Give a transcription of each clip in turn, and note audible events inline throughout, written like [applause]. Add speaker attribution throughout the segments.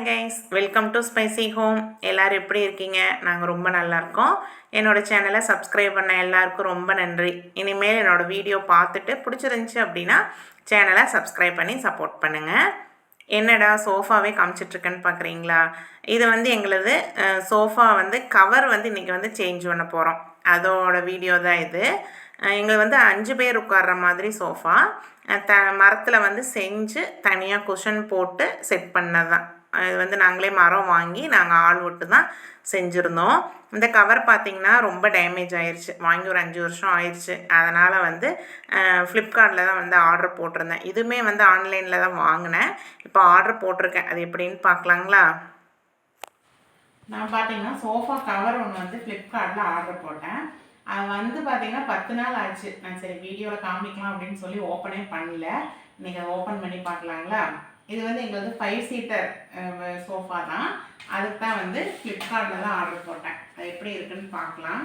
Speaker 1: Hi guys welcome to spicy home எல்லோரும் எப்படி இருக்கீங்க? நாங்கள் ரொம்ப நல்லா இருக்கோம். என்னோட சேனலை சப்ஸ்கிரைப் பண்ண எல்லாருக்கும் ரொம்ப நன்றி. இனிமேல் என்னோட வீடியோ பார்த்துட்டு பிடிச்சிருந்துச்சி அப்படின்னா சேனலை சப்ஸ்கிரைப் பண்ணி சப்போர்ட் பண்ணுங்கள் என்னடா சோஃபாவே காமிச்சிட்ருக்கேன்னு பார்க்குறீங்களா இது வந்து எங்களது சோஃபா வந்து கவர் வந்து இன்றைக்கி வந்து சேஞ்ச் பண்ண போகிறோம் அதோட வீடியோ தான் இது. எங்களுக்கு வந்து அஞ்சு பேர் உட்கார்ற மாதிரி சோஃபா த மரத்தில் வந்து செஞ்சு தனியாக குஷன் போட்டு செட் பண்ணதான் இது வந்து நாங்களே மரம் வாங்கி நாங்கள் ஆள் விட்டு தான் செஞ்சுருந்தோம். இந்த கவர் பார்த்திங்கன்னா ரொம்ப டேமேஜ் ஆயிடுச்சு வாங்கி ஒரு அஞ்சு வருஷம் ஆயிடுச்சு அதனால் வந்து ஃப்ளிப்கார்ட்டில் தான் வந்து ஆர்டர் போட்டிருந்தேன். இதுவுமே வந்து ஆன்லைனில் தான் வாங்கினேன். இப்போ ஆர்டர் போட்டிருக்கேன். அது எப்படின்னு பார்க்கலாங்களா நான் பார்த்தீங்கன்னா சோஃபா கவர் ஒன்று வந்து ஃப்ளிப்கார்ட்டில் ஆர்டர் போட்டேன். அது வந்து பார்த்தீங்கன்னா பத்து நாள் ஆச்சு. நான் சரி வீடியோவில் காமிக்கலாம் அப்படின்னு சொல்லி ஓப்பனே பண்ணல. நீங்கள் ஓப்பன் பண்ணி பார்க்கலாங்களா? இது வந்து எங்களுக்கு ஃபைவ் சீட்டர் சோஃபா தான். அதுக்கு தான் வந்து ஃப்ளிப்கார்ட்டில் தான் ஆர்டர் போட்டேன். அது எப்படி இருக்குன்னு பார்க்கலாம்.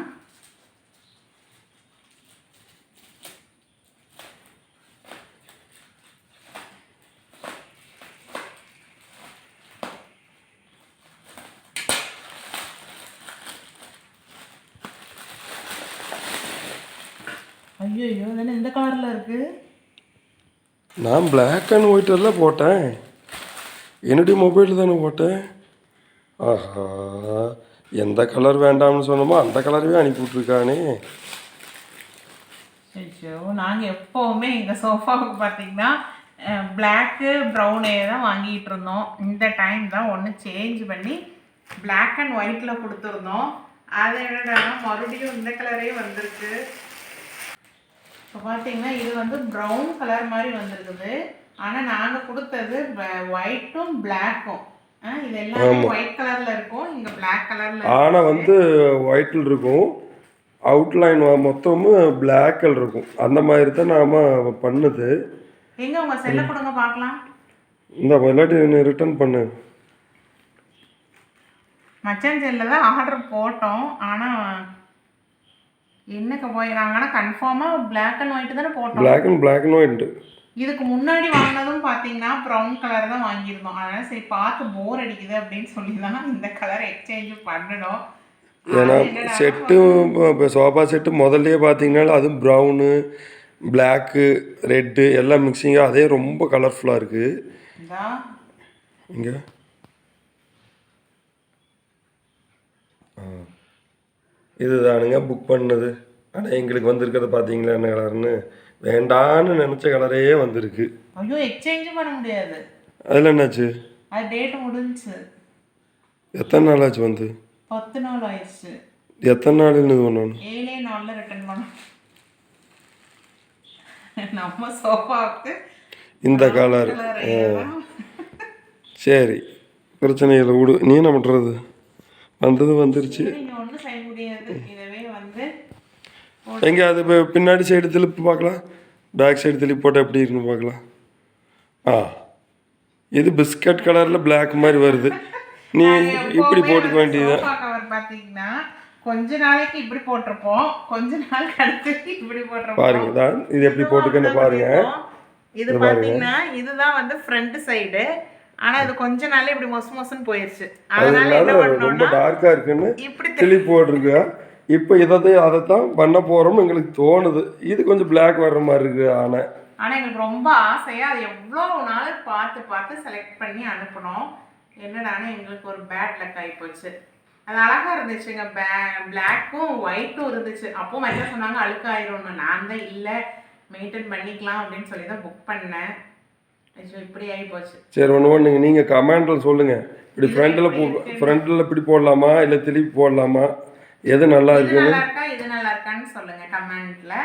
Speaker 1: ஐயோ ஐயோ தானே இந்த கலரில் இருக்குது
Speaker 2: நான் பிளாக் அண்ட் ஒயிட்டரில் போட்டேன். என்னுடைய மொபைல் தானே போட்டேன்? ஆஹா எந்த கலர் வேண்டாம்னு சொன்னோமோ அந்த கலரவே அனுப்பி விட்ருக்கானே
Speaker 1: ஐயோ நாங்கள் எப்போவுமே எங்கள் சோஃபாவுக்கு பார்த்தீங்கன்னா பிளாக்கு ப்ரௌனே தான் வாங்கிட்டு இருந்தோம். இந்த டைம் தான் ஒன்று சேஞ்ச் பண்ணி பிளாக் அண்ட் ஒயிட்டில் கொடுத்துருந்தோம். அது என்னடா மறுபடியும் இந்த கலரே வந்திருக்கு. இப்போ பார்த்தீங்கன்னா இது வந்து ப்ரௌன் கலர் மாதிரி வந்திருக்குது. ஆனால் நாங்கள் கொடுத்தது ஒயிட்டும் பிளாக்கும் இது எல்லாமே ஒயிட் கலரில் இருக்கும். இங்கே Black கலரில்
Speaker 2: ஆனால் வந்து ஒயிட்டில் இருக்கும். அவுட்லைன் மொத்தமும் பிளாக்கில் இருக்கும். அந்த மாதிரி தான் நாம் பண்ணுது.
Speaker 1: எங்கே உங்கள் செல்லை கொடுங்க பார்க்கலாம்
Speaker 2: இந்த இல்லாட்டி ரிட்டர்ன் பண்ணு.
Speaker 1: மச்சான் தான் ஆர்டர் போட்டோம். ஆனால் என்னக்கு போய் நாங்கள் ஆனால் கன்ஃபார்மாக Black அண்ட் ஒயிட் தானே போட்டோம்.
Speaker 2: Black and Black and white
Speaker 1: இதுக்கு முன்னாடி வாங்கினதும் பார்த்தீங்கன்னா ப்ரௌன் கலர் தான் வாங்கியிருந்தோம். அதனால் சரி பார்த்து போர் அடிக்குது அப்படின்னு சொல்லி தான் இந்த கலர் எக்ஸ்சேஞ்ச் பண்ணணும்.
Speaker 2: ஏன்னா செட்டு இப்போ சோஃபா செட்டு முதல்லயே பார்த்தீங்கன்னா அதுவும் ப்ரௌனு பிளாக்கு ரெட்டு எல்லாம் மிக்சிங்காக அதே ரொம்ப கலர்ஃபுல்லாக இருக்குது
Speaker 1: இந்தா.
Speaker 2: இங்கே இதுதானுங்க புக் பண்ணது. ஆனால் எங்களுக்கு வந்திருக்கிறத பார்த்தீங்களா என்ன கலர்னு? வேண்டான்னு நினச்ச கலரே வந்திருக்கு.
Speaker 1: ஐயோ எக்ஸ்சேஞ்ச் பண்ண முடியாது.
Speaker 2: அதில் என்னாச்சு?
Speaker 1: அது டேட் முடிஞ்சுச்சு.
Speaker 2: எத்தனை நாள் ஆச்சு வந்து?
Speaker 1: பத்து நாள் ஆயிடுச்சு.
Speaker 2: எத்தனை நாள் இது பண்ணணும்?
Speaker 1: ஏழே நாளில் ரிட்டர்ன் பண்ணோம் நம்ம சோஃபாவுக்கு
Speaker 2: இந்த கலர் சரி. பிரச்சனை இல்லை விடு. நீ என்ன பண்ணுறது வந்தது வந்துருச்சு. எங்கே அது இப்போ பின்னாடி சைடு திருப்பி பார்க்கலாம் பேக் சைடு திருப்பி போட்டால் எப்படி இருக்குன்னு பார்க்கலாம் ஆ. இது பிஸ்கட் கலரில் Black மாதிரி வருது. [laughs] நீ இப்படி போட்டுக்க வேண்டியது
Speaker 1: சோஃபா கவர் பாத்தீங்கன்னா கொஞ்ச நாளைக்கு இப்படி போட்டிருப்போம். கொஞ்ச நாள் அடுத்து இப்படி போட்டிருப்போம்.
Speaker 2: பாருங்க தான் இது எப்படி போட்டுக்கன்னு பாருங்க.
Speaker 1: இது பாத்தீங்கன்னா இதுதான் வந்து ஃப்ரண்ட் சைடு ஆனா இது கொஞ்ச நாள்ல இப்படி மொசு மொசுன்னு போயிருச்சு. அதனால என்ன பண்ணோம்னா
Speaker 2: டார்க்காக இருக்குன்னு
Speaker 1: இப்படி
Speaker 2: கிளி போட்டிருக்கு. இப்போ இதை அதைத்தான் பண்ண போகிறோம்னு எங்களுக்கு தோணுது. இது கொஞ்சம் Black வர்ற மாதிரி இருக்கு ஆனால்
Speaker 1: ஆனா எங்களுக்கு ரொம்ப ஆசையா அது எவ்வளவு நாள் பார்த்து பார்த்து செலக்ட் பண்ணி அனுப்பணும் என்னடானா எங்களுக்கு ஒரு பேட் லக் ஆகி போச்சு. அது அழகா இருந்துச்சுங்க. பிளாக்கும் ஒயிட்டும் இருந்துச்சு. அப்போ மச்சா சொன்னாங்க? அழுக்காயிரும்னு. நான் தான் இல்லை. மெயின்டைன் பண்ணிக்கலாம் அப்படின்னு சொல்லி தான் புக் பண்ணேன் ஐயோ இப்படி ஆகி போச்சு
Speaker 2: சரி ஒன்று ஒன்றுங்க நீங்கள் கமெண்டில் சொல்லுங்கள் இப்படி ஃப்ரண்ட்டில் போ ஃப்ரண்ட்டில் இப்படி போடலாமா? இல்லை திருப்பி போடலாமா? எது நல்லா இருக்குன்னு?
Speaker 1: நல்லா இருக்கா? இது நல்லா இருக்கான்னு சொல்லுங்க கமெண்ட்ல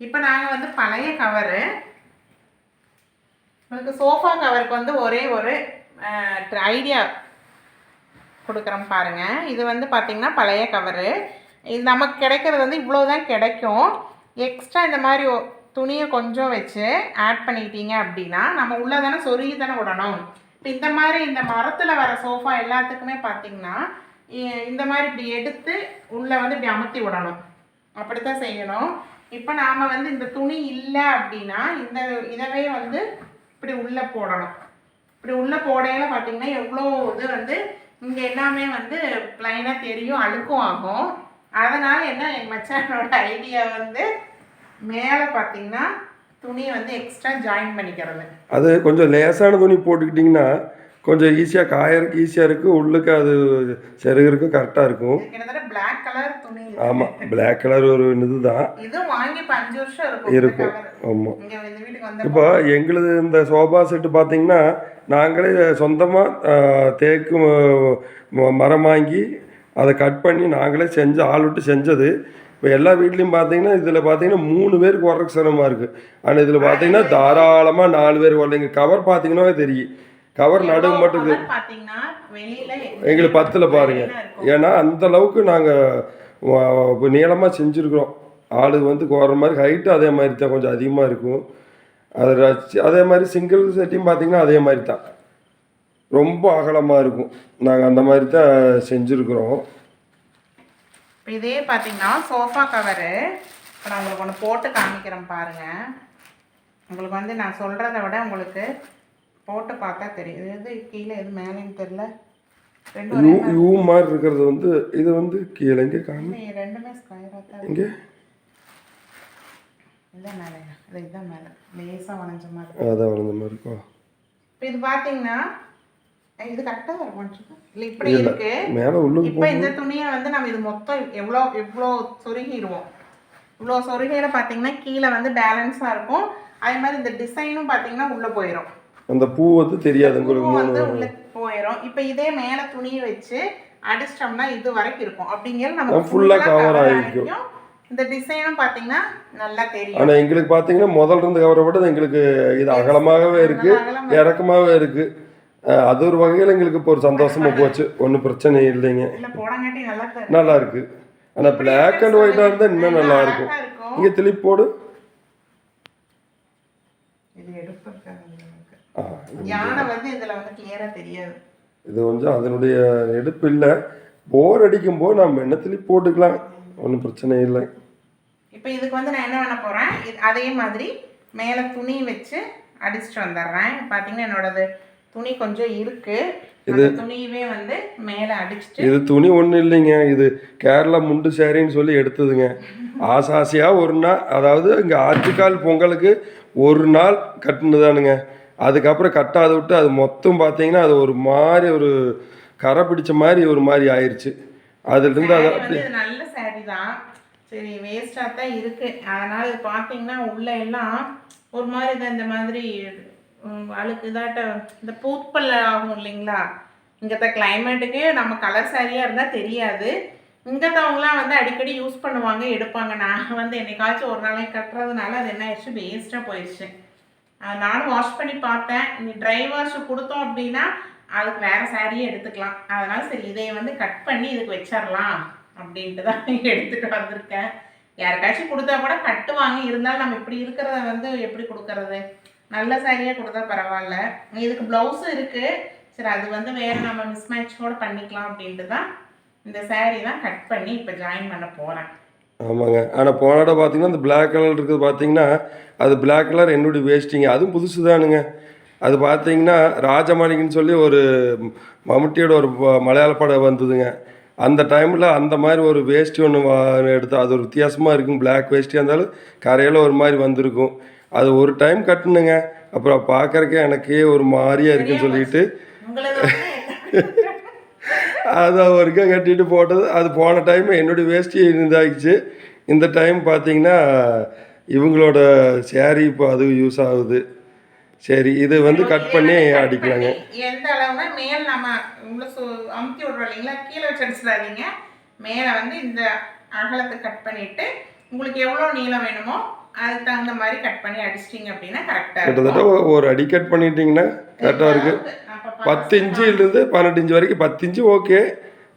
Speaker 1: இப்போ நாங்க வந்து பழைய கவரு உங்களுக்கு சோஃபா கவருக்கு வந்து ஒரே ஒரு ஐடியா கொடுக்குறோம் பாருங்க. இது வந்து பார்த்தீங்கன்னா பழைய கவரு இது நமக்கு கிடைக்கிறது வந்து இவ்வளோ தான் கிடைக்கும். எக்ஸ்ட்ரா இந்த மாதிரி துணியை கொஞ்சம் வச்சு ஆட் பண்ணிட்டீங்க அப்படின்னா நம்ம உள்ளே தானே சொருகி தானே விடணும். இப்போ இந்த மாதிரி இந்த மரத்தில் வர சோஃபா எல்லாத்துக்குமே பார்த்தீங்கன்னா இந்த மாதிரி இப்படி எடுத்து உள்ளே வந்து இப்படி அமுத்தி விடணும். அப்படித்தான் செய்யணும். இப்போ நாம் வந்து இந்த துணி இல்லை அப்படின்னா இந்த இதவே வந்து இப்படி உள்ளே போடணும். இப்படி உள்ளே போடையில பார்த்தீங்கன்னா எவ்வளோ இது வந்து இங்கே எல்லாமே வந்து ப்ளைனாக தெரியும் அழுக்கும் ஆகும். அதனால் என்ன என் மச்சானோட ஐடியா வந்து மேலே பார்த்தீங்கன்னா துணியை வந்து எக்ஸ்ட்ரா ஜாயின் பண்ணிக்கிறது.
Speaker 2: அது கொஞ்சம் லேசான துணி போட்டுக்கிட்டிங்கன்னா கொஞ்சம் ஈஸியாக காயறதுக்கு ஈஸியாக இருக்குது உள்ளுக்கு அது செருகிறதுக்கும் கரெக்டாக இருக்கும்.
Speaker 1: கிட்டத்தட்ட Black கலர் துணி.
Speaker 2: ஆமாம் Black கலர் ஒரு இது தான்
Speaker 1: இது வாங்கி இப்போ அஞ்சு வருஷம் இருக்கும்
Speaker 2: இருக்கும். ஆமாம் இப்போ எங்களுது இந்த சோபா செட்டு பார்த்தீங்கன்னா நாங்களே சொந்தமாக தேக்கு மரம் வாங்கி அதை கட் பண்ணி நாங்களே செஞ்சு ஆள் விட்டு செஞ்சது. இப்போ எல்லா வீட்லேயும் பார்த்தீங்கன்னா இதில் பார்த்தீங்கன்னா மூணு பேருக்கு உரக்கு சிரமமாக இருக்குது ஆனால் இதில் பார்த்தீங்கன்னா தாராளமாக நாலு பேர் வரலைங்க. கவர் பார்த்தீங்கன்னா தெரியும். கவர் நடுவு மட்டும் எங்களுக்கு பத்தில் பாருங்க.
Speaker 1: வெளியில இருக்கும்.
Speaker 2: ஏன்னா அந்த அளவுக்கு நாங்கள் நீளமாக செஞ்சுருக்குறோம். ஆளு வந்து கோர மாதிரி ஹைட்டு அதே மாதிரி தான் கொஞ்சம் அதிகமாக இருக்கும். அது ரசி- அதே மாதிரி சிங்கிள் செட்டையும் பார்த்தீங்கன்னா அதே மாதிரி தான். ரொம்ப அகலமாக இருக்கும். நாங்கள் அந்த மாதிரி தான் செஞ்சுருக்குறோம்.
Speaker 1: இப்போ இதே பார்த்தீங்கன்னா சோஃபா கவரு இப்போ நான் உங்களுக்கு ஒன்று போட்டு காமிக்கிறேன் பாருங்க. உங்களுக்கு வந்து நான் சொல்கிறத விட உங்களுக்கு போட்டு பார்த்தா தெரியும். இது எது கீழே எது மேலேன்னு தெரில ரெண்டும்
Speaker 2: யூ யூ மாதிரி இருக்கிறது வந்து இது வந்து கீழே இங்கே
Speaker 1: ஒரே- ரெண்டுமே ஸ்கொயராக தான்
Speaker 2: இங்கே?
Speaker 1: இதுதான் மேலேங்க இது இதுதான் மேலே. லேசாக வளைஞ்ச மாதிரி.
Speaker 2: அதான் வளர்ந்த மாதிரி இருக்கும்
Speaker 1: இப்போ இது பார்த்தீங்கன்னா இது கரெக்டாக இருக்கும் இல்லை இப்படி இருக்கு.
Speaker 2: மேலே உள்ளுக்கு
Speaker 1: இப்போ இந்த துணியை வந்து நம்ம இது மொத்தம் எவ்வளோ எவ்வளோ சொருகிடுவோம்? இவ்வளோ சொருகையில பார்த்தீங்கன்னா கீழே வந்து பேலன்ஸாக இருக்கும். அதே மாதிரி இந்த டிசைனும் பார்த்தீங்கன்னா உள்ளே போயிடும்
Speaker 2: அந்த பூ வந்து தெரியாது உங்களுக்கு
Speaker 1: வந்து உள்ளே போயிடும் இப்போ இதே மேலே துணியை வச்சு அடிச்சிட்டோம்னா இது வரைக்கும் இருக்கும். அப்படிங்கிறது நமக்கு
Speaker 2: full ஆ
Speaker 1: full ஆ
Speaker 2: cover
Speaker 1: cover
Speaker 2: ஆகிக்கும்.
Speaker 1: ஆகிக்கும். இந்த டிசைனும் பார்த்தீங்கன்னா நல்லா தெரியும்.
Speaker 2: ஆனால் எங்களுக்கு பார்த்தீங்கன்னா முதல்ல இருந்து கவரை விட எங்களுக்கு இது அகலமாகவே இருக்குது இறக்கமாகவே இருக்குது அது ஒரு வகையில் எங்களுக்கு இப்போ ஒரு சந்தோஷமாக போச்சு. ஒன்றும் பிரச்சனை இல்லைங்க.
Speaker 1: நல்லா
Speaker 2: இருக்குது ஆனால் பிளாக் அண்ட் ஒயிட்டாக இருந்தால் இன்னும் நல்லா இருக்கும். இங்கே திருப்பி போடு.
Speaker 1: இது எடுப்பு இருக்காது உங்களுக்கு.
Speaker 2: ஆ,
Speaker 1: யானை வந்து இதுல வந்து கிளியரா தெரியாது.
Speaker 2: இது கொஞ்சம் அதனுடைய எடுப்பு இல்லை. போர் அடிக்கும் போது நம்ம என்ன திருப்பி போட்டுக்கலாம்? ஒன்றும் பிரச்சனை இல்லை.
Speaker 1: இப்போ இதுக்கு வந்து நான் என்ன பண்ண போறேன்? இது- அதே மாதிரி மேலே துணி வச்சு அடிச்சுட்டு வந்துடுறேன். பார்த்தீங்கன்னா என்னோடது துணி கொஞ்சம் இருக்கு. அந்த துணியவே வந்து மேலே அடிச்சுட்டு
Speaker 2: இது துணி ஒன்றும் இல்லைங்க. இது கேரளா முண்டு சேரின்னு சொல்லி எடுத்ததுங்க. ஆசாசியாக ஒரு நாள் அதாவது இங்கே ஆற்றுக்கால் பொங்கலுக்கு ஒரு நாள் கட்டுனதானுங்க அதுக்கப்புறம் கட்டாத விட்டு அது மொத்தம் பார்த்தீங்கன்னா அது ஒரு மாதிரி ஒரு கரை பிடிச்ச மாதிரி ஒரு மாதிரி ஆயிடுச்சு அதுலேருந்து அதை
Speaker 1: இது நல்ல saree தான். சரி வேஸ்டாக தான் இருக்கு. அதனால இது பார்த்தீங்கன்னா உள்ள எல்லாம் ஒரு மாதிரி தான் இந்த மாதிரி அழுக்கு இதாட்ட இந்த பூப்பல் ஆகும் இல்லைங்களா? இங்கத்த கிளைமேட்டுக்கு நம்ம கலர் சாரியாக இருந்தால் தெரியாது. இங்கத்தவங்களாம் வந்து அடிக்கடி யூஸ் பண்ணுவாங்க எடுப்பாங்க. நான் வந்து என்னைக்காச்சும் ஒரு நாளைக்கு கட்டுறதுனால அது என்ன ஆயிடுச்சு? வேஸ்ட்டாக போயிடுச்சு. அது நானும் வாஷ் பண்ணி பார்த்தேன். நீ ட்ரை வாஷ் கொடுத்தோம் அப்படின்னா அதுக்கு வேறு சாரியே எடுத்துக்கலாம். அதனால சரி இதை வந்து கட் பண்ணி இதுக்கு வச்சிடலாம் அப்படின்ட்டு தான் எடுத்துகிட்டு வந்திருக்கேன். யாருக்காச்சும் கொடுத்தா கூட கட்டுவாங்க இருந்தாலும் நம்ம இப்படி இருக்கிறத வந்து எப்படி கொடுக்கறது? நல்ல சாரியாக கொடுத்தா பரவாயில்ல. இதுக்கு ப்ளவுஸும் இருக்கு. சரி அது வந்து வேற நம்ம மிஸ்மேட்சோட பண்ணிக்கலாம் அப்படின்ட்டு தான் இந்த சாரீ தான் கட் பண்ணி இப்போ ஜாயின் பண்ண போகிறேன்
Speaker 2: ஆமாங்க. ஆனால் போன இடம் பார்த்தீங்கன்னா இந்த பிளாக் கலர் இருக்குது பார்த்தீங்கன்னா அது பிளாக் கலர் என்னுடைய வேஸ்ட்டிங்க அதுவும் புதுசு தானுங்க அது பார்த்தீங்கன்னா ராஜமாணிக்கன்னு சொல்லி ஒரு மம்முட்டியோட ஒரு மலையாள படம் வந்ததுங்க. அந்த டைமில் அந்த மாதிரி ஒரு வேஷ்டி ஒன்று எடுத்து அது ஒரு வித்தியாசமாக இருக்கும். பிளாக் வேஷ்டியாக இருந்தாலும் கரையில் ஒரு மாதிரி வந்திருக்கும். அது ஒரு டைம் கட்டணுங்க. அப்புறம் பார்க்கறக்கே எனக்கே ஒரு மாதிரியா இருக்குன்னு சொல்லிட்டு. அதை ஒருக்கா கட்டிட்டு போட்டது. அது போன டைம் என்னுடைய வேஷ்டி இதாகிடுச்சு இந்த டைம் பார்த்தீங்கன்னா இவங்களோட சேரீ இப்போ அது யூஸ் ஆகுது. சரி இது வந்து கட் பண்ணி அடிக்கலாங்க.
Speaker 1: எந்த அளவுனா மேல் நம்ம சு அமுத்தி விடுறோம் இல்லைங்களா? கீழே வச்சு அடிச்சிடாதீங்க. மேலே வந்து இந்த அகலத்தை கட் பண்ணிட்டு உங்களுக்கு எவ்வளோ நீளம் வேணுமோ அதுக்கு தகுந்த மாதிரி கட் பண்ணி அடிச்சிட்டிங்க அப்படின்னா கரெக்டாக
Speaker 2: கிட்டத்தட்ட ஒரு அடி கட் பண்ணிட்டீங்கன்னா கரெக்டாக இருக்குது பத்து இன்ச்சிலிருந்து பன்னெண்டு இன்ச்சு வரைக்கும் பத்து இன்ச்சு ஓகே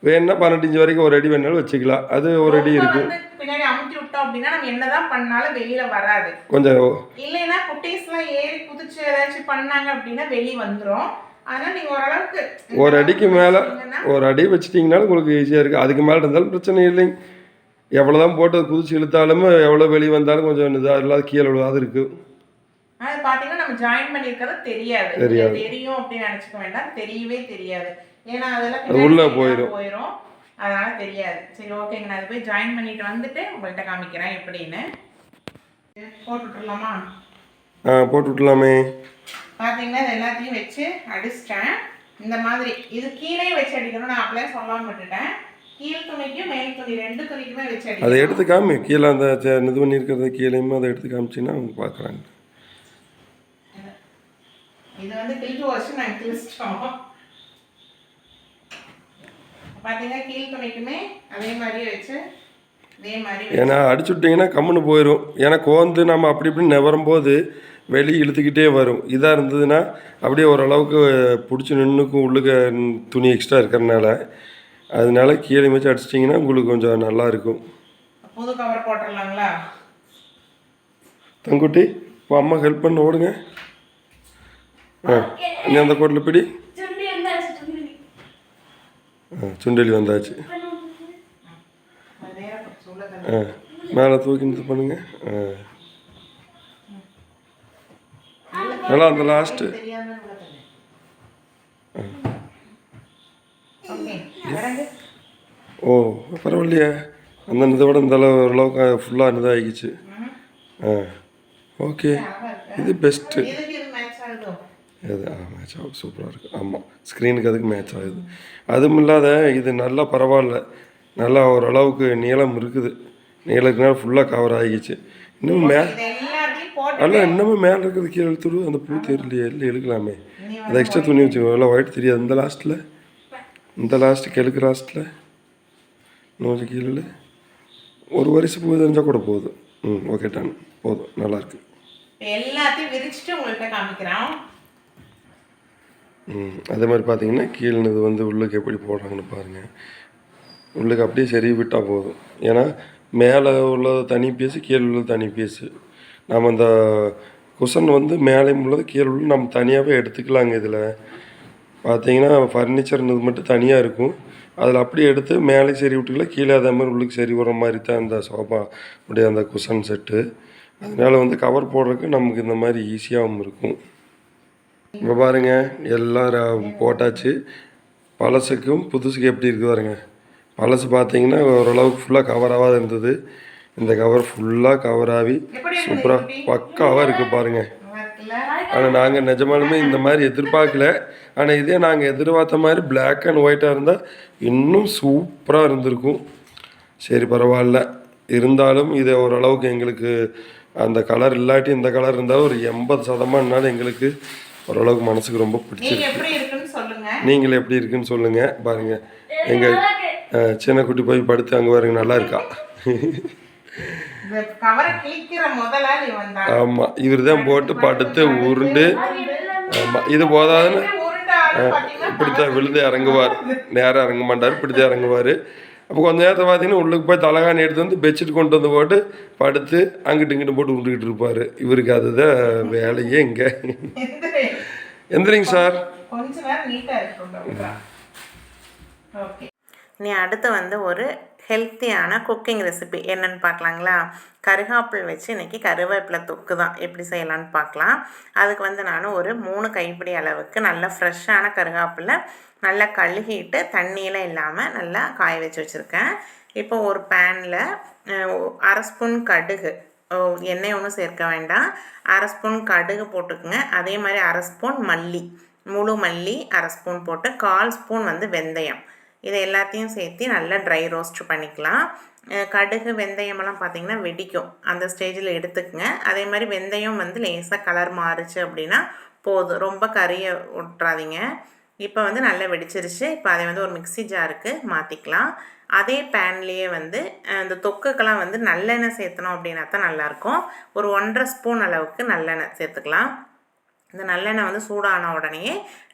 Speaker 2: வேணும்னா பன்னெண்டு இன்ச்சு வரைக்கும் ஒரு அடி வேணாலும் வச்சுக்கலாம். அது ஒரு அடி இருக்குது
Speaker 1: பின்னாடி அமுத்தி விட்டோம் அப்படின்னா நம்ம என்னதான் பண்ணாலும் வெளியில வராது.
Speaker 2: கொஞ்சம்
Speaker 1: இல்லைன்னா குட்டீஸ்லாம் ஏறி குதிச்சு ஏதாச்சும் பண்ணாங்க அப்படின்னா வெளியே வந்துரும். அதனால நீங்க ஓரளவுக்கு
Speaker 2: ஒரு அடிக்கு மேலே ஒரு அடி வச்சிட்டிங்கனாலும் உங்களுக்கு ஈஸியாக இருக்குது அதுக்கு மேலே இருந்தாலும் பிரச்சனை இல்லைங்க. எவ்வளோ தான் போட்டு குதிச்சு இழுத்தாலும் எவ்வளோ வெளியே வந்தாலும் கொஞ்சம் இதாக இல்லாத கீழே விழுவாது இருக்குது
Speaker 1: அது பாத்தீங்கன்னா நம்ம ஜாயின் பண்ணிருக்கிறது தெரியாது. தெரியும் அப்படின்னு நினைச்சுக்க வேண்டாம். தெரியவே தெரியாது. ஏன்னா அதெல்லாம்
Speaker 2: அது உள்ள
Speaker 1: பின்னாடி
Speaker 2: போயிரும்.
Speaker 1: போயிரும். அதனால தெரியாது. சரி ஓகேங்க நான் அதை போய் ஜாயின் பண்ணிட்டு வந்துட்டு உங்கள்கிட்ட காமிக்கிறேன் எப்படின்னு. போட்டு விட்டுறலாமா?
Speaker 2: ஆ போட்டு விட்டலாமே
Speaker 1: பாத்தீங்கன்னா இது எல்லாத்தையும் வச்சு அடிச்சிட்டேன். இந்த மாதிரி இது கீழே வச்சு அடிக்கணும் நான் அப்படியே சொல்லாம விட்டுட்டேன். கீழ் துணிக்கும் மேல் துணி ரெண்டு துணிக்குமே வச்சு
Speaker 2: அதை எடுத்து காமி. கீழே அந்த இது பண்ணியிருக்கிறது கீழேயுமே அதை எடுத்து காமிச்சின்னா அவங்க பார்க்குறாங்க.
Speaker 1: இது வந்து கிழிச்சு வச்சு நாங்கள் கிழிச்சிட்டோம். பார்த்தீங்கன்னா கீழ் துணிக்குமே அதே மாதிரியே வச்சு அதே மாதிரி வச்சு-
Speaker 2: ஏன்னா அடிச்சு விட்டிங்கன்னா கம்முன்னு போயிடும் ஏன்னா கோந்து நம்ம அப்படி இப்படி நிவரும் போது வெளியே இழுத்துக்கிட்டே வரும். இதாக இருந்ததுன்னா அப்படியே ஓரளவுக்கு பிடிச்சி நின்றுக்கும் உள்ளுக்க துணி எக்ஸ்ட்ரா இருக்கிறனால. அதனால கீழே வச்சு அடிச்சிட்டிங்கன்னா உங்களுக்கு கொஞ்சம் நல்லா இருக்கும்
Speaker 1: புது கவர் போட்டுடலாங்களா?
Speaker 2: தங்குட்டி இப்போ அம்மா ஹெல்ப் பண்ண ஓடுங்க. ஆ நீ அந்த கோட்டில் பிடி. ஆ சுண்டலி வந்தாச்சு. ஆ மேலே தூக்கி இது பண்ணுங்க. ஆ. நல்லா அந்த லாஸ்ட்டு
Speaker 1: தெரியாம ஓகே இறங்கு
Speaker 2: ஓ பரவாயில்லையே. அந்த இதை விட இந்த அளவு ஓரளவுக்கு ஃபுல்லாக இதாகிடுச்சு ஆ ஓகே. இது பெஸ்ட்டு
Speaker 1: இது மேட்ச்
Speaker 2: ஆகும் சூப்பராக இருக்குது ஆமாம் ஸ்க்ரீனுக்கு அதுக்கு மேட்ச் ஆகுது. அதுவும் இல்லாத இது நல்லா பரவாயில்ல. நல்லா ஓரளவுக்கு நீளம் இருக்குது. நேரம் ஃபுல்லாக கவர் ஆகிடுச்சு இன்னும் மே அல்ல இன்னமும் மேலே இருக்கிறது கீழே இழுத்துரு. அந்த பூ தெரியலையே. இல்லை இழுக்கலாமே. அது எக்ஸ்ட்ரா துணி வச்சுக்கோ எல்லாம் ஒயிட் தெரியாது. இந்த லாஸ்ட்டில் இந்த லாஸ்ட்டு கிழக்கு லாஸ்ட்டில் இன்னும் கொஞ்சம் கீழே இழு. ஒரு வரிசை பூ தெரிஞ்சால் கூட போதும் ம் ஓகே டன் போதும் நல்லாயிருக்கு
Speaker 1: எல்லாத்தையும் விரிச்சிட்டு உங்கள்கிட்ட காமிக்கிறோம்
Speaker 2: ம் அதே மாதிரி பார்த்தீங்கன்னா கீழே இது வந்து உள்ளுக்கு எப்படி போடுறாங்கன்னு பாருங்கள் உள்ளுக்கு அப்படியே சரி விட்டால் போதும். ஏன்னா மேலே உள்ளது தனி பீஸு கீழே உள்ளது தனி பீஸு நம்ம இந்த குஷன் வந்து மேலே உள்ளது கீழே உள்ள நம்ம தனியாகவே எடுத்துக்கலாங்க இதில். பார்த்தீங்கன்னா ஃபர்னிச்சர்னது மட்டும் தனியாக இருக்கும். அதில் அப்படியே எடுத்து மேலே சரி விட்டுக்கலாம் கீழே அதே மாதிரி உள்ளுக்கு சரி வர மாதிரி தான் அந்த சோஃபா உடைய அந்த குஷன் செட்டு அதனால வந்து கவர் போடுறதுக்கு நமக்கு இந்த மாதிரி ஈஸியாகவும் இருக்கும். இப்போ பாருங்க எல்லாம் போட்டாச்சு. பழசுக்கும் புதுசுக்கும் எப்படி இருக்குது பாருங்க. பழசு பார்த்தீங்கன்னா ஓரளவுக்கு ஃபுல்லாக கவராக இருந்தது. இந்த கவர் ஃபுல்லாக கவர் ஆகி சூப்பராக? பக்காவாக இருக்குது பாருங்கள் ஆனால் நாங்கள் நிஜமாலுமே இந்த மாதிரி எதிர்பார்க்கல. ஆனால் இதே நாங்கள் எதிர்பார்த்த மாதிரி Black அண்ட் ஒயிட்டாக இருந்தால் இன்னும் சூப்பராக இருந்திருக்கும். சரி பரவாயில்ல. இருந்தாலும் இது ஓரளவுக்கு எங்களுக்கு அந்த கலர் இல்லாட்டி இந்த கலர் இருந்தாலும் ஒரு எண்பது சதமானாலும் எங்களுக்கு ஓரளவுக்கு மனசுக்கு ரொம்ப பிடிச்சிருக்கு. நீங்கள் எப்படி இருக்குன்னு சொல்லுங்கள் பாருங்கள் எங்கள் சின்ன குட்டி போய் படுத்து அங்கே பாருங்க நல்லா இருக்கா?
Speaker 1: நீ
Speaker 2: ஆமாம் இவர் தான் போட்டு படுத்து உருண்டு. ஆமாம் இது போதாதுன்னு இப்படித்தான் விழுந்து இறங்குவார். நேராக இறங்க மாட்டார் இப்படித்தான் இறங்குவார். அப்போ கொஞ்ச நேரத்தை பார்த்தீங்கன்னா உள்ளுக்கு போய் தலகாணி எடுத்து வந்து பெட்ஷீட் கொண்டு வந்து போட்டு படுத்து அங்கிட்டு இங்கிட்டு போட்டு உருண்டுக்கிட்டு இருப்பார். இவருக்கு அதுதான் வேலையே இங்கே.
Speaker 1: எந்திரி.
Speaker 2: எந்திரிங்க சார்.
Speaker 1: இனி அடுத்து வந்து ஒரு ஹெல்த்தியான குக்கிங் ரெசிபி என்னென்னு பார்க்கலாங்களா? கருகாப்பிள் வச்சு இன்றைக்கி கருவேப்பிலை தொக்கு தான் எப்படி செய்யலான்னு பார்க்கலாம். அதுக்கு வந்து நான் ஒரு மூணு கைப்பிடி அளவுக்கு நல்ல ஃப்ரெஷ்ஷான கருகாப்பிலை நல்லா கழுகிட்டு தண்ணியெலாம் இல்லாமல் நல்லா காய வச்சு வச்சுருக்கேன். இப்போ ஒரு பேனில் அரை ஸ்பூன் கடுகு. எண்ணெய் ஒன்றும் சேர்க்க வேண்டாம். அரை ஸ்பூன் கடுகு போட்டுக்குங்க. அதே மாதிரி அரை ஸ்பூன் மல்லி. முழு மல்லி அரை ஸ்பூன் போட்டு கால் ஸ்பூன் வந்து வெந்தயம். இதை எல்லாத்தையும் சேர்த்து நல்லா ட்ரை ரோஸ்ட் பண்ணிக்கலாம். கடுகு வெந்தயமெல்லாம் பார்த்திங்கன்னா வெடிக்கும். அந்த ஸ்டேஜில் எடுத்துக்கங்க. அதே மாதிரி வெந்தயம் வந்து லேசாக கலர் மாறுச்சு அப்படின்னா போதும். ரொம்ப கறியை விட்றாதீங்க இப்போ வந்து நல்லா வெடிச்சிருச்சு. இப்போ அதை வந்து ஒரு மிக்ஸி ஜாருக்கு மாற்றிக்கலாம் அதே பேன்லேயே வந்து இந்த தொக்குக்கெல்லாம் வந்து நல்லெண்ணெய் சேர்த்தணும் அப்படின்னா தான் நல்லாயிருக்கும் ஒரு ஒன்றரை ஸ்பூன் அளவுக்கு நல்லெண்ணெய் சேர்த்துக்கலாம். இந்த நல்லெண்ணெய் வந்து சூடான உடனே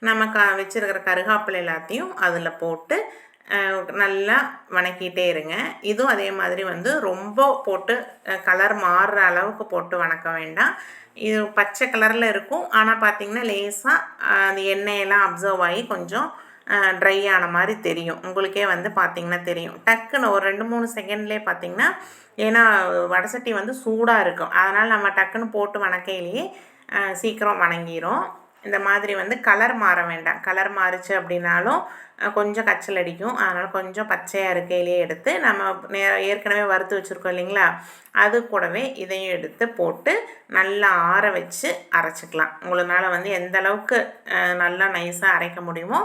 Speaker 1: நம்ம க வச்சுருக்கிற கருகாப்பில் எல்லாத்தையும் அதில் போட்டு நல்லா வணக்கிட்டே இருங்க. இதுவும் அதே மாதிரி வந்து ரொம்ப போட்டு கலர் மாறுற அளவுக்கு போட்டு வணக்க வேண்டாம். இது பச்சை கலரில் இருக்கும். ஆனால் பார்த்திங்கன்னா லேசாக அந்த எண்ணெயெல்லாம் அப்சர்வ் ஆகி கொஞ்சம் ட்ரை ஆன மாதிரி தெரியும். உங்களுக்கே வந்து பார்த்திங்கன்னா தெரியும். டக்குன்னு ஒரு ரெண்டு மூணு செகண்ட்லேயே பார்த்தீங்கன்னா ஏன்னா வடசட்டி வந்து சூடாக இருக்கும். அதனால் நம்ம டக்குன்னு போட்டு வணக்கையிலேயே சீக்கிரம் வணங்கிரும். இந்த மாதிரி வந்து கலர் மாற வேண்டாம். கலர் மாறுச்சு அப்படின்னாலும் கொஞ்சம் கச்சல் அடிக்கும். அதனால் கொஞ்சம் பச்சையாக இருக்கையிலேயே எடுத்து நம்ம நே ஏற்கனவே வறுத்து வச்சுருக்கோம் இல்லைங்களா? அது கூடவே இதையும் எடுத்து போட்டு நல்லா ஆற வச்சு அரைச்சிக்கலாம். உங்களால் வந்து எந்த அளவுக்கு நல்லா நைஸாக அரைக்க முடியுமோ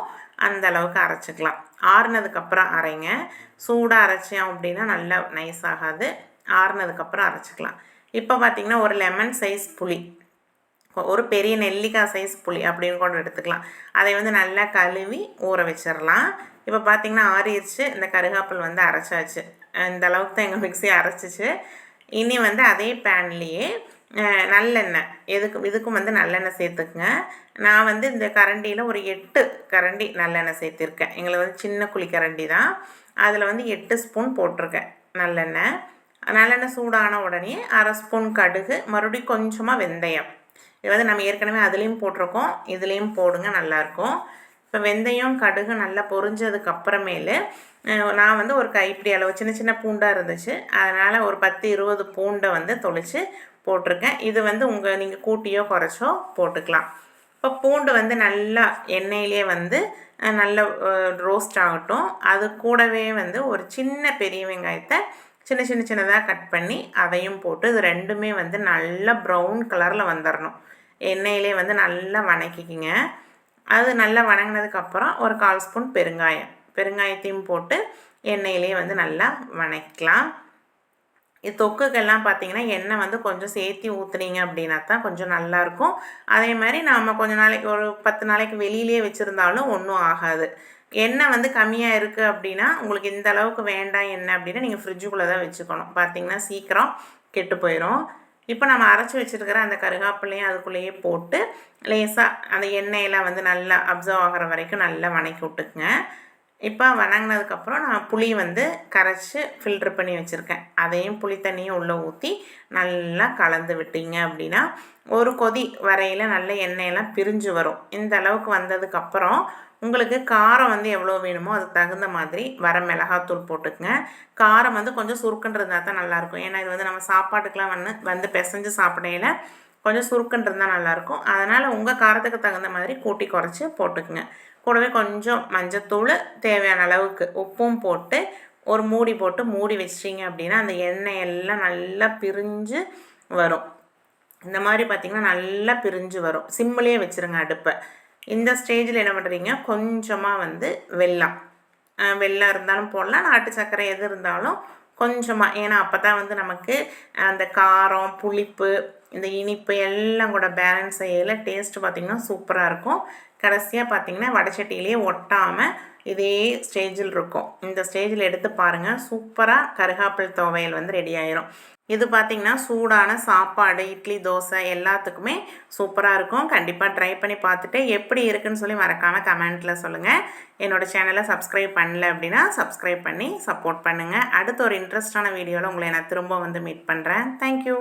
Speaker 1: அந்த அளவுக்கு அரைச்சிக்கலாம். ஆறுனதுக்கப்புறம் அரைங்க. சூடாக அரைச்சோம் அப்படின்னா நல்லா நைஸ் ஆகாது. ஆறுனதுக்கப்புறம் அரைச்சிக்கலாம். இப்போ பார்த்திங்கன்னா ஒரு லெமன் சைஸ் புளி. ஒரு பெரிய நெல்லிக்காய் சைஸ் புளி அப்படின்னு கூட எடுத்துக்கலாம். அதை வந்து நல்லா கழுவி ஊற வச்சிடலாம் இப்போ பார்த்திங்கன்னா ஆறிடுச்சு இந்த கருகாப்பில் வந்து அரைச்சாச்சு. இந்த அளவுக்கு தான் எங்கள் மிக்சி அரைச்சிச்சு. இனி வந்து அதே பேன்லேயே நல்லெண்ணெய். எதுக்கு இதுக்கும் வந்து நல்லெண்ணெய் சேர்த்துக்குங்க. நான் வந்து இந்த கரண்டியில் ஒரு எட்டு கரண்டி நல்லெண்ணெய் சேர்த்திருக்கேன். எங்களுக்கு வந்து சின்ன குழி கரண்டி தான். அதில் வந்து எட்டு ஸ்பூன் போட்டிருக்கேன் நல்லெண்ணெய். நல்லெண்ணெய் சூடான உடனே அரை ஸ்பூன் கடுகு மறுபடியும் கொஞ்சமாக வெந்தயம். இது வந்து நம்ம ஏற்கனவே அதுலேயும் போட்டிருக்கோம். இதுலேயும் போடுங்க நல்லாயிருக்கும். இப்போ வெந்தயம் கடுகு நல்லா பொரிஞ்சதுக்கு அப்புறமேலு நான் வந்து ஒரு கைப்பிடி அளவு சின்ன சின்ன பூண்டாக இருந்துச்சு. அதனால் ஒரு பத்து இருபது பூண்டை வந்து தொளிச்சு போட்டிருக்கேன். இது வந்து உங்கள் நீங்கள் கூட்டியோ குறைச்சோ போட்டுக்கலாம். இப்போ பூண்டு வந்து நல்லா எண்ணெயிலே வந்து நல்ல ரோஸ்ட் ஆகட்டும். அது கூடவே வந்து ஒரு சின்ன பெரிய வெங்காயத்தை சின்ன சின்ன சின்னதாக கட் பண்ணி அதையும் போட்டு இது ரெண்டுமே வந்து நல்லா ப்ரௌன் கலரில் வந்துடணும் எண்ணெயிலே வந்து நல்லா வணக்கிக்கிங்க. அது நல்லா வணங்கினதுக்கப்புறம் ஒரு கால் ஸ்பூன் பெருங்காயம். பெருங்காயத்தையும் போட்டு எண்ணெயிலே வந்து நல்லா வணக்கலாம் இது தொக்குக்கெல்லாம் பார்த்தீங்கன்னா எண்ணெய் வந்து கொஞ்சம் சேர்த்தி ஊற்றுனீங்க அப்படின்னா தான் கொஞ்சம் நல்லாயிருக்கும் அதே மாதிரி நாம் கொஞ்ச நாளைக்கு ஒரு பத்து நாளைக்கு வெளியிலே வச்சுருந்தாலும் ஒன்றும் ஆகாது. எண்ணெய் வந்து கம்மியாக இருக்குது அப்படின்னா உங்களுக்கு இந்த அளவுக்கு வேண்டாம் எண்ணெய் அப்படின்னா நீங்கள் ஃப்ரிட்ஜுக்குள்ளே தான் வச்சுக்கணும். பார்த்தீங்கன்னா சீக்கிரம் கெட்டு போயிடும் இப்போ நம்ம அரைச்சி வச்சுருக்கிற அந்த கருகாப்பிலையும் அதுக்குள்ளேயே போட்டு லேசாக அந்த எண்ணெயெல்லாம் வந்து நல்லா அப்சர்வ் ஆகிற வரைக்கும் நல்லா வணக்கி விட்டுக்குங்க. இப்போ வணங்கினதுக்கப்புறம் நான் புளி வந்து கரைச்சி ஃபில்ட்ரு பண்ணி வச்சுருக்கேன். அதையும் புளி தண்ணியும் உள்ளே ஊற்றி நல்லா கலந்து விட்டீங்க அப்படின்னா ஒரு கொதி வரையில் நல்ல எண்ணெயெல்லாம் பிரிஞ்சு வரும். இந்த அளவுக்கு வந்ததுக்கப்புறம் உங்களுக்கு காரம் வந்து எவ்வளோ வேணுமோ அதுக்கு தகுந்த மாதிரி வர மிளகாத்தூள் போட்டுக்கங்க. காரம் வந்து கொஞ்சம் சுருக்குன்றிருந்தா தான் நல்லாயிருக்கும். ஏன்னா இது வந்து நம்ம சாப்பாட்டுக்கெலாம் வந்து வந்து பிசைஞ்சு சாப்பிடையில கொஞ்சம் சுருக்குன்னு இருந்தால் நல்லாயிருக்கும். அதனால் உங்கள் காரத்துக்கு தகுந்த மாதிரி கூட்டி குறைச்சி போட்டுக்குங்க. கூடவே கொஞ்சம் மஞ்சத்தூள் தேவையான அளவுக்கு உப்பும் போட்டு ஒரு மூடி போட்டு மூடி வச்சிட்டிங்க அப்படின்னா அந்த எண்ணெய் எல்லாம் நல்லா பிரிஞ்சு வரும். இந்த மாதிரி பார்த்திங்கன்னா நல்லா பிரிஞ்சு வரும். சிம்மிலே வச்சுருங்க அடுப்பை. இந்த ஸ்டேஜில் என்ன பண்ணுறீங்க கொஞ்சமாக வந்து வெல்லம். வெள்ளம் வெல்லம் இருந்தாலும் போடலாம். நாட்டு சர்க்கரை எது இருந்தாலும் கொஞ்சமாக ஏன்னா அப்போ தான் வந்து நமக்கு அந்த காரம் புளிப்பு இந்த இனிப்பு எல்லாம் கூட பேலன்ஸ் செய்யல. டேஸ்ட் பார்த்திங்கன்னா சூப்பராக இருக்கும். கடைசியாக பார்த்தீங்கன்னா வடைச்சட்டியிலேயே ஒட்டாமல் இதே ஸ்டேஜில் இருக்கும். இந்த ஸ்டேஜில் எடுத்து பாருங்கள் சூப்பராக கருகாப்பிள் துவையல் வந்து ரெடி ஆயிரும். இது பார்த்திங்கன்னா சூடான சாப்பாடு இட்லி தோசை எல்லாத்துக்குமே சூப்பராக இருக்கும். கண்டிப்பாக ட்ரை பண்ணி பார்த்துட்டு எப்படி இருக்குன்னு சொல்லி மறக்காமல் கமெண்ட்டில் சொல்லுங்கள் என்னோட சேனலை சப்ஸ்கிரைப் பண்ணல அப்படின்னா சப்ஸ்கிரைப் பண்ணி சப்போர்ட் பண்ணுங்கள் அடுத்த ஒரு இன்ட்ரெஸ்டான வீடியோவில் உங்களை நான் திரும்ப வந்து மீட் பண்ணுறேன் தேங்க்யூ